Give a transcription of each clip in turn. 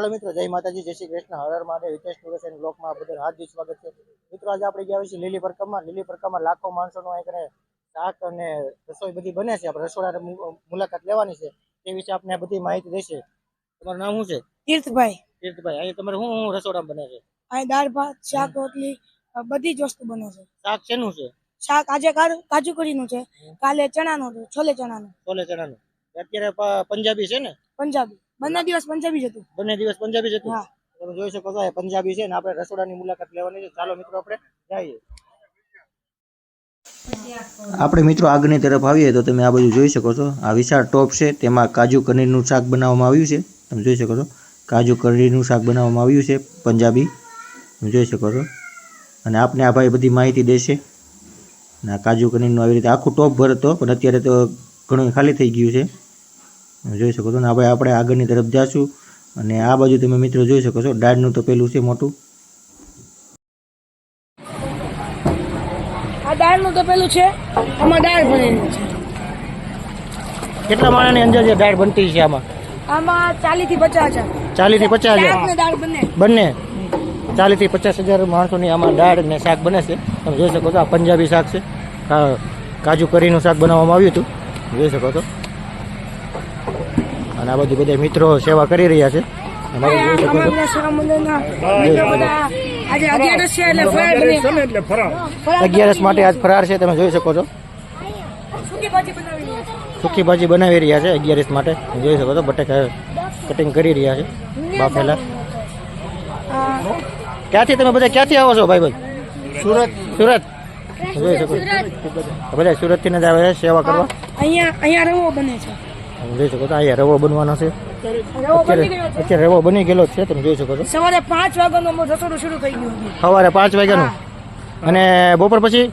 હાલો મિત્રો જય માતાજી જય શ્રી કૃષ્ણ. હર હર મહાદેવ હિતેશ ટુરસ એન્ડ બ્લોકમાં બધા હાર્દિક સ્વાગત છે. મિત્રો આજે આપણે ગયા છીએ લીલી પરકમમાં. લીલી પરકમમાં લાખો માણસોનો એક શાક અને રસોઈ બધી બને છે. આપણે રસોડા મુલાકાત લેવાની છે. તે વિશે આપણે બધી માહિતી દેશે. તમારું નામ શું છે? તીર્થભાઈ. તીર્થભાઈ અહીં તમારે શું શું રસોડા બને છે? અહીં દાળ ભાત શાક રોટલી બધી જ વસ્તુ બને છે. શાક શેનું છે? શાક આજે કાજુ- કાજુ કરીનું છે. કાલે ચણાનું છે છોલે ચણાનું. છોલે ચણાનું. અત્યારે પંજાબી છે ને? પંજાબી. બંને દિવસ પંજાબી જ હતું. બંને દિવસ પંજાબી જ હતું? તમે જોઈ શકો છો પંજાબી છે ને આપણે રસોડાની મુલાકાત લેવાની છે. ચાલો મિત્રો આપણે જઈએ. આપણે મિત્રો આગળની તરફ આવીએ તો તમે આ બધું જોઈ શકો છો. આ વિશાળ ટોપ છે તેમાં કાજુ કનીરનું શાક બનાવવામાં આવ્યું છે. તમે જોઈ શકો છો. કાજુ કનીરનું શાક બનાવવામાં આવ્યું છે પંજાબી. તમે જોઈ શકો છો. અને આપને આ ભાઈ બધી માહિતી દેશે. અને આ કાજુ કનીરનું આવી રીતે આખું ટોપ ભર હતો પણ અત્યારે તો ઘણું ખાલી થઈ ગયું છે. જોઈ શકો છો. ને હવે આપણે આગળની તરફ જાશું. અને આ બાજુ તમે મિત્રો જોઈ શકો છો. દાળનું તો પેલું છે મોટું. આ દાળનું તો પેલું છે. આમાં દાળ બનેલી છે. કેટલા માણાની અંદર જે દાળ બનતી છે આમાં? આમાં ચાલીસથી પચાસ હજાર. ચાલીસથી પચાસ હજાર. બંને. ચાલીસથી પચાસ હજાર માણસોની આમાં દાળ ને શાક બને છે. તમે જોઈ શકો છો આ પંજાબી શાક છે. કાજુ કરીનું શાક બનાવવામાં આવ્યું હતું. જોઈ શકો છો. અને આ બધું બધા મિત્રો સેવા કરી રહ્યા છે. અગિયારસ માટે આજ ફરાર છે તમે જોઈ શકો છો. સુખી ભાજી બનાવી રહ્યા છે. સૂકી ભાજી બનાવી રહ્યા છે અગિયારસ માટે. જોઈ શકો છો બટેકા કટિંગ કરી રહ્યા છે બાફેલા. ક્યાંથી તમે બધા ક્યાંથી આવો છો ભાઈ ભાઈ સુરત. સુરત જોઈ શકો છો. બધા સુરતથી જ આવે છે સેવા કરવા. અહીંયા અહીંયા રવો બને છે. જોઈ શકો છો. અહીંયા રવો બનવાનો છે. રવો બની ગયો અત્યારે અત્યારે રવો બની ગયેલો છે તમે જોઈ શકો છો. સવારે પાંચ વાગ્યાનું રસોડું શરૂ થઈ ગયું સવારે પાંચ વાગ્યાનું. અને બપોર પછી?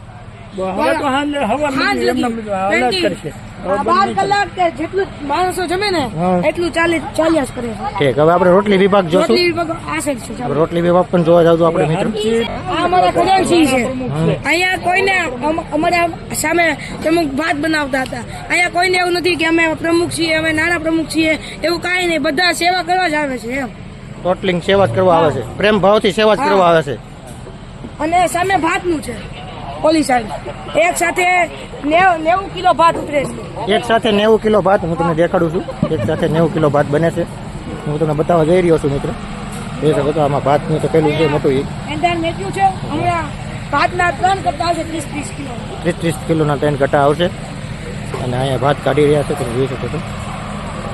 સાંજ લગી 20 આ બાર કલાક કે જેટલું માણસો જમે ને એટલું ચાલી ચાલ્યા જ કરે છે. ઠીક હવે આપણે રોટલી વિભાગ જોશું. રોટલી વિભાગ આ સાઈડ છે રોટલી વિભાગ પણ જોવા જાવ આપણે મિત્રો. આ અમારા ખજાનસિંહ છે. અહીંયા કોઈને અમારા સામે પ્રમુખ ભાત બનાવતા હતા. અહીંયા કોઈને એવું નથી કે અમે પ્રમુખ છીએ અમે નાના પ્રમુખ છીએ. એવું કાંઈ નહીં બધા સેવા કરવા જ આવે છે એમ. ટોટલિંગ સેવા જ કરવા આવે છે. પ્રેમ ભાવથી સેવા જ કરવા આવે છે. અને સામે ભાતનું છે. ઓલી સાઈડ એક સાથે નેવ- કિલો ભાત ઉતરે છે. એક સાથે નેવું કિલો ભાત હું તમને દેખાડું છું. એક સાથે નેવું કિલો ભાત બને છે. હું તમને બતાવવા જઈ રહ્યો છું મિત્રો. એ છો આમાં ભાતનું તો પેલું છે મોટું એ એન્ડર મેટ્યું છે હમણાં ભાતના ત્રણ કરતા આવશે ત્રીસ ત્રીસ કિલો. ત્રીસ ત્રીસ કિલોના ત્રણ ઘટા આવશે. અને અહીંયા ભાત કાઢી રહ્યા છે તમે જોઈ શકો છો.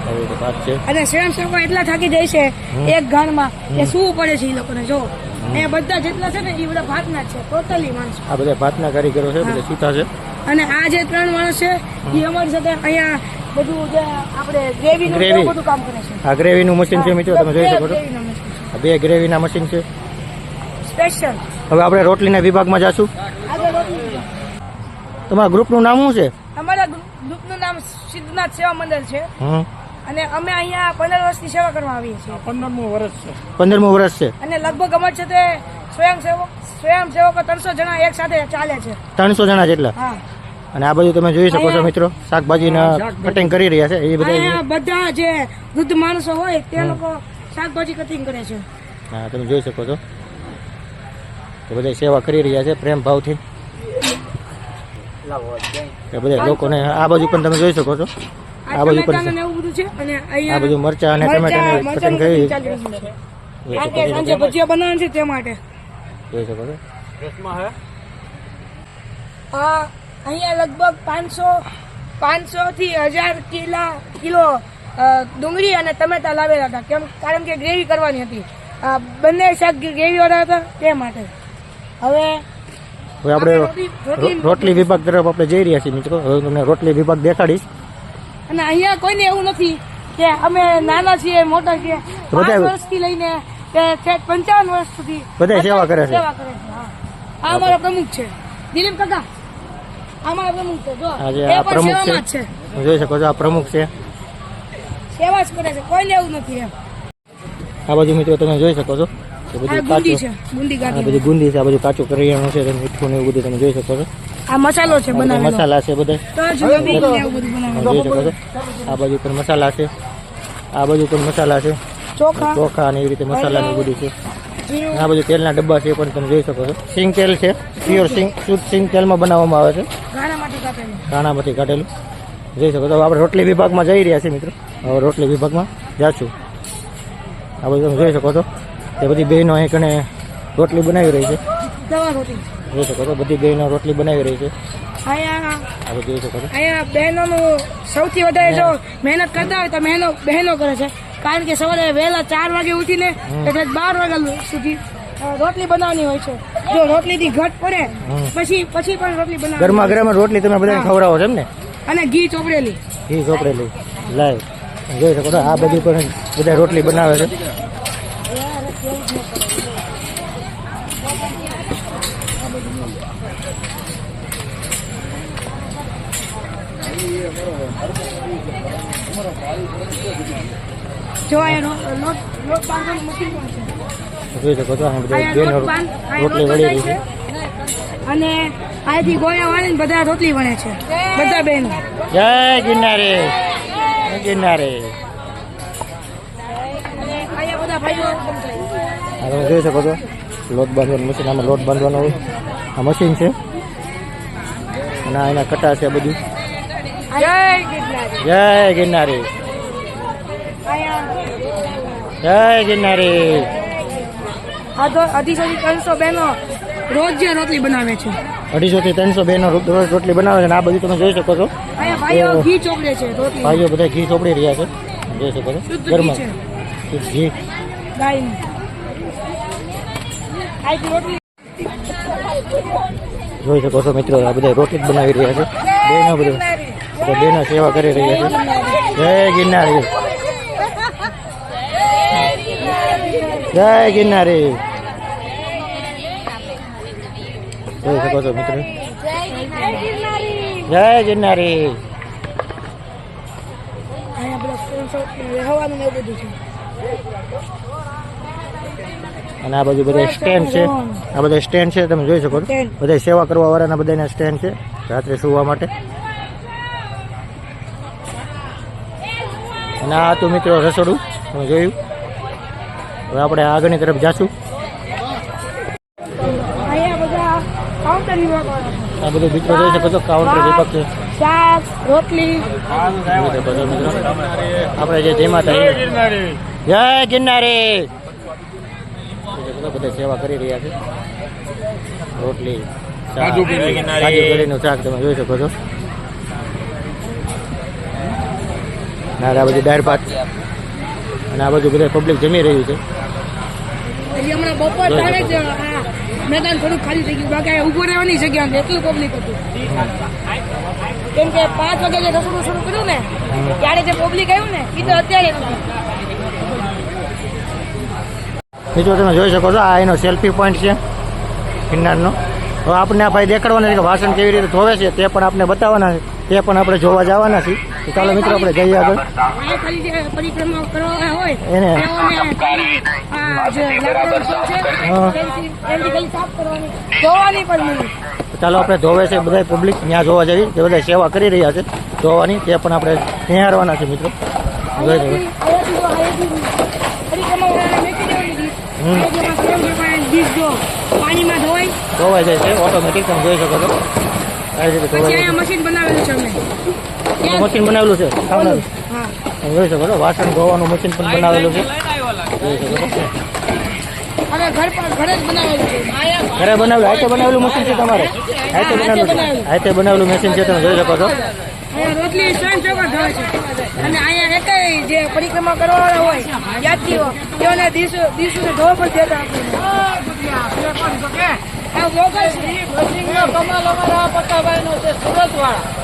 આવી ભાત છે. અને સ્વયંસેવકો એટલા થાકી જાય છે એક ઘણમાં કે શું પડે છે એ લોકોને જો. એ બધા જેટલા છે ને એ બધા ભાતના છે ટોટલી માણસો આ બધા ભાતના કારીગરો છે બધા સીતા છે. અને આ જે ત્રણ માણસ છે એ અમારી સાથે અહીંયા બધું જે આપણે ગ્રેવી નું બધું કામ કરે છે. આ ગ્રેવીનું મશીન છે મિત્રો તમે જોઈ શકો છો. બે ગ્રેવીના મશીન છે. સ્પેશિયલ હવે આપણે રોટલીના વિભાગમાં જાશું. તમારા ગ્રુપનું નામ શું છે? અમારા ગ્રુપનું નામ સિદ્ધનાથ સેવા મંડળ છે. અને અમે અહીંયા પંદર વર્ષની સેવા કરવા આવીએ છીએ. પંદરમું વર્ષ છે. અને લગભગ અમારે છે તે સ્વયંસેવક સ્વયંસેવકો ત્રણસો જણા એક સાથે ચાલે છે. ત્રણસો જણા જેટલા? હા. અને આ બધું તમે જોઈ શકો છો મિત્રો શાકભાજીના કટિંગ કરી રહ્યા છે એ બધા બધા જે વૃદ્ધ માણસો હોય તે લોકો શાકભાજી કટિંગ કરે છે. હા તમે જોઈ શકો છો. તો બધા સેવા કરી રહ્યા છે પ્રેમ ભાવથી. બધા લોકોને આ બાજુ પણ તમે જોઈ શકો છો. આ આ બાજુ પણ એવું બધું છે અને આ અહીંયા બધું મરચા અને ટમેટાને કટિંગ કરી. કારણ કે સાંજે ભજીયા બનાવવાનું છે તે માટે. જોઈ શકો છો આ અહીંયા લગભગ પાંચસો પાંચસો થી હજાર કિલા કિલો ડુંગળી અને ટમેટા લાવેલા હતા. કેમ કારણ કે ગ્રેવી કરવાની હતી. આ બંને શાક ગ્રેવી વાળા હતા તે માટે. હવે હવે આપણે રોટલી વિભાગ તરફ આપણે જઈ રહ્યા છીએ મિત્રો. હવે તમને રોટલી વિભાગ દેખાડીશ. અને અહીંયા કોઈને એવું નથી કે અમે નાના છીએ મોટા છીએ. પાંચ વર્ષથી લઈને પંચાવન વર્ષ સુધી બધા સેવા કરે છે. સેવા કરે છે આ અમારા પ્રમુખ છે. દિલીપ કાકા અમારા પ્રમુખ છે જો. એ પણ સેવામાં જ છે. જોઈ શકો છો આ પ્રમુખ છે. સેવા જ કરે છે કોઈને એવું નથી એમ. આ બાજુ મિત્રો તમે જોઈ શકો છો. બધું કાચું છે ગુંદી આ ગાડી ગુંદી છે આ બધું કાચું કરિયાણું છે મીઠું ને એવું બધું તમે જોઈ શકો છો. આ મસાલો છે બનાવેલો. મસાલા છે બધા. આ બાજુ પણ મસાલા છે. આ બાજુ પર મસાલા છે. ચોખા. ચોખા અને એવી રીતે મસાલા ને બધું છે. આ બધું તેલના ડબ્બા છે એ પણ તમે જોઈ શકો છો. સિંગ તેલ છે. પ્યોર સિંગ શુદ્ધ સિંગ તેલમાં બનાવવામાં આવે છે. ઘાણામાંથી કાપેલું. કાઢેલું. જોઈ શકો છો. આપણે રોટલી વિભાગમાં જઈ રહ્યા છીએ મિત્રો. હવે રોટલી વિભાગમાં જાશું. આ બધું તમે જોઈ શકો છો. તે બધી બહેનો અહીં કણે રોટલી બનાવી રહી છે. જોઈ શકો છો બધી બહેનો રોટલી બનાવી રહી છે. અહીંયા આ જોઈ શકો છો. અહીંયા બહેનોનું સૌથી વધારે જો મહેનત કરતા હોય તો મહેનો બહેનો કરે છે. કારણ કે સવારે વહેલા ચાર વાગે ઉઠીને એટલે બાર વાગ્યા સુધી રોટલી બનાવવાની હોય છે. જો રોટલીથી ઘટ પડે પછી પછી પણ રોટલી બનાવવાની ગરમા ગરમ રોટલી તમે બધાને ખવડાવો છો એમ ને? અને ઘી ચોપડેલી. ઘી ચોપડેલી. લાઈવ જોઈ શકો છો આ બધી પણ બધા રોટલી બનાવે છે. જો અહીંયા રો- લોટ લોટ બાંધવાનું મશીન જોઈ શકો છો બધા અહીંયા બહેનો લોટ બાંધ અહીંયા રોટલી વળી રહી છે. છે. અને અહીંથી ગોળા વાળીને બધા રોટલી વણે છે. બધા બેન. જય ગિરનારે ગિરનારે. તમે જોઈ શકો છો લોટ બાંધવાનું મશીન આમાં લોટ બાંધવાનું હોય. આ મશીન છે. અને એના કટા છે બધું. જય ગિરનારી. જય ગિરનારી. જય ગિરનારી. અઢીસો થી ત્રણસો બહેનો રોજ રોટલી બનાવે છે. અઢીસો થી ત્રણસો બેનો રોજ રોટલી બનાવે છે અને આ બધું તમે જોઈ શકો છો. ભાઈઓ ઘી ચોપડે છે ભાઈઓ બધા ઘી ચોપડી રહ્યા છે. જોઈ શકો છો. ઘરમાં ઘી જોઈ શકો છો મિત્રો આ બધા રોટલી બનાવી રહ્યા છે. બેનો બધું. બેનો સેવા કરી રહ્યા છે જય ગિરનારી. જય ગિરનારી. જોઈ શકો છો મિત્રો. જય ગિરનારી. અને આ બધું બધા સ્ટેન્ડ છે. આ બધા સ્ટેન્ડ છે તમે જોઈ શકો છો. બધા સેવા કરવા વાળાના બધાના સ્ટેન્ડ છે. રાત્રે સુવા માટે. અને આ હતું મિત્રો રસોડું તમે જોયું. હવે આપણે આગળની તરફ જાશું. આ બધું મિત્રો જોઈ શકો છો કાઉન્ટર વિભાગ છે. રોટલી. આપણે જે જેમાં માતા જય ગિરનારી. બધા સેવા કરી રહ્યા છે. રોટલી કાજુ શાક તમે જોઈ શકો છો. અને આ બધી દાળ ભાત. અને આ બધું બધા પબ્લિક જમી રહ્યું છે. હમણાં બપોર ત્યારે જ મેદાન થોડું ખાલી થઈ ગયું. બાકી ઊભો રહેવાની જગ્યા નથી એટલું પબ્લિક હતું. કેમ કે પાંચ વાગે જે રસોડું શરૂ કર્યું ને ત્યારે જે પબ્લિક આવ્યું ને એ તો અત્યારે નથી. તમે જોઈ શકો છો આ એનો સેલ્ફી પોઈન્ટ છે ગિરનારનો તો આપણે આ ભાઈ દેખાડવાના છે કે વાસણ કેવી રીતે ધોવે છે તે પણ આપણે બતાવવાના છે. તે પણ આપણે જોવા જવાના છીએ. ચાલો મિત્રો આપણે જઈએ આગળ. ચાલો આપણે ધોવે છે બધા પબ્લિક ત્યાં જોવા જઈએ. જે બધા સેવા કરી રહ્યા છે ધોવાની તે પણ આપણે નિહાળવાના છે મિત્રો. ધોવાઈ જાય છે ઓટોમેટિક તમે જોઈ શકો છો. આ રીતે ધોવાઈ મશીન બનાવેલું છે જાય મશીન બનાવેલું છે. જોઈ શકો છો વાસણ ધોવાનું મશીન પણ બનાવેલું છે. જોઈ શકો છો. અમે ઘર પર ઘરે બનાવેલું હાથે બનાવેલું મશીન છે તમારે? હાથે બનાવેલું છે. હાથે બનાવેલું મશીન છે તમે જોઈ શકો છો. રોટલી સ્વયં ધોવે છે. અને અહીંયા એકેય જે પરિક્રમા કરવાવાળા હોય યાત્રીઓ તેઓને દિવસો દિવસોને ધોવા પણ દેતા આ.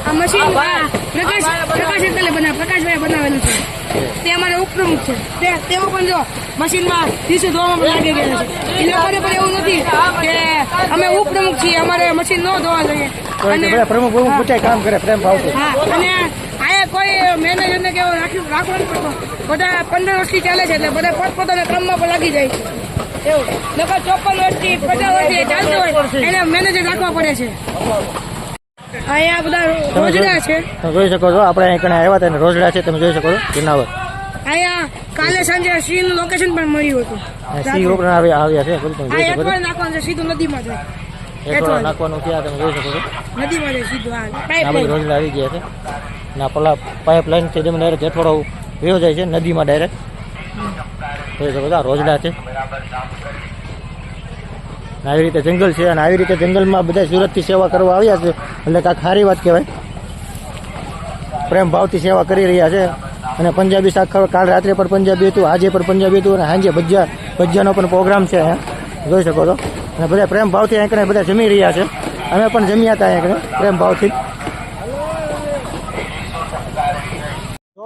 આ આ પ્રકાશભાઈ બનાવેલું છે. તે અમારા ઉપપ્રમુખ છે. તેઓ પણ જો મશીનમાં દિવસો ધોવામાં લાગી ગયા છે. એ લોકોને પણ એવું નથી કે અમે ઉપપ્રમુખ છીએ અમારે મશીન ન ધોવા જોઈએ. અને પ્રમુખ પ્રમુખ કામ કરે પ્રેમ ભાવ હા અને આયા કોઈ મેનેજરને કેવું રાખ્યું રાખવાનું બધા પંદર વર્ષથી ચાલે છે એટલે બધા પોતપોતાના ક્રમમાં પણ લાગી જાય છે. એવું. નકર ચોપન વર્ષથી પચાસ વર્ષથી ચાલતો હોય એને મેનેજર રાખવા પડે છે. અહીંયા બધા રોજડા છે. તમે જોઈ શકો છો આપણે અહીં કણે આવ્યા હતા રોજડા છે તમે જોઈ શકો છો કિનાવર અહીંયા કાલે સાંજે શ્રીનું લોકેશન પણ મળ્યું હતું. સિંહ રોકડા આવ્યા છે બધું જોઈ શકો છો. નાખવાનું છે સીધું નદીમાં જાય નાખવાનું ક્યાં તમે જોઈ શકો છો. નદીમાં જાય સીધું હા. આ પાઇપ રોજડા આવી ગયા છે. ના પેલા પાઇપ લાઈન છે જેમાં ડાયરેક્ટ હેઠવાડો વયો જાય છે નદીમાં ડાયરેક્ટ. જોઈ શકો છો રોજડા છે. આવી રીતે જંગલ છે અને આવી રીતે જંગલમાં બધા સુરતથી સેવા કરવા આવ્યા છે. એટલે કાંઈક સારી વાત કહેવાય. પ્રેમ ભાવથી સેવા કરી રહ્યા છે. અને પંજાબી શાક કાલ રાત્રે પણ પંજાબી હતું, આજે પણ પંજાબી હતું અને સાંજે ભજીયા, ભજીયાનો પણ પ્રોગ્રામ છે અહીંયા. જોઈ શકો છો. અને બધા પ્રેમ ભાવથી અહીંયા બધા જમી રહ્યા છે. અમે પણ જમ્યા હતા અહીંયા પ્રેમ ભાવથી જો